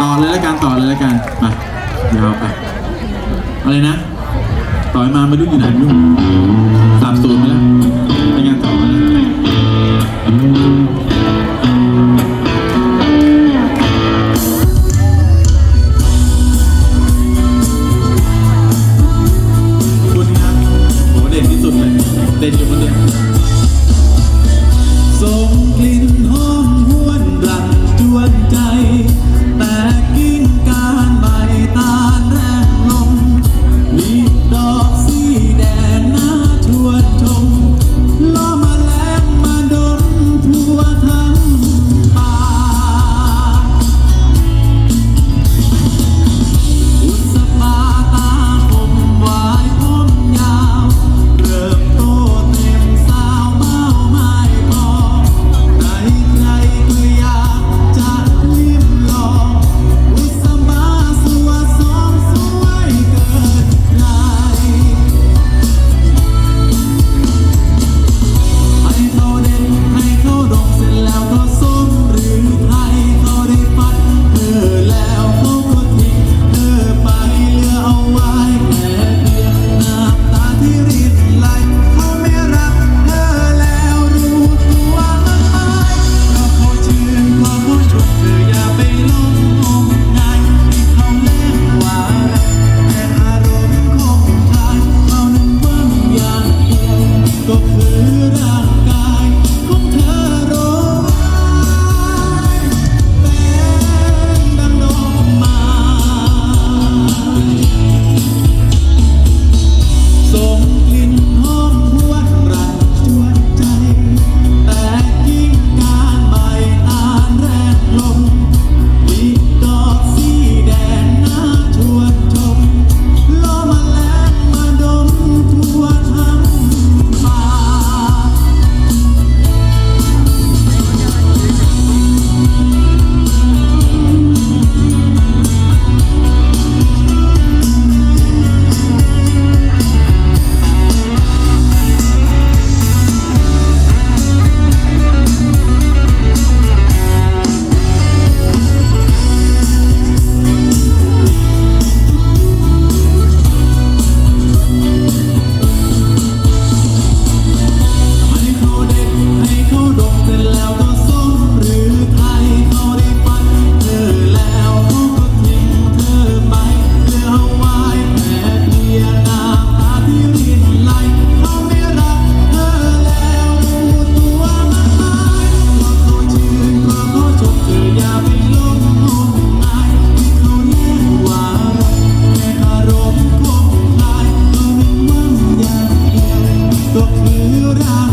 ต่อเลยละกันต่อเลยละกันมายาวไปอะไรนะ ต่อยมาไม่รู้อยู่ไหนไม่รู้สามศูนย์ไปแล้ว llorar.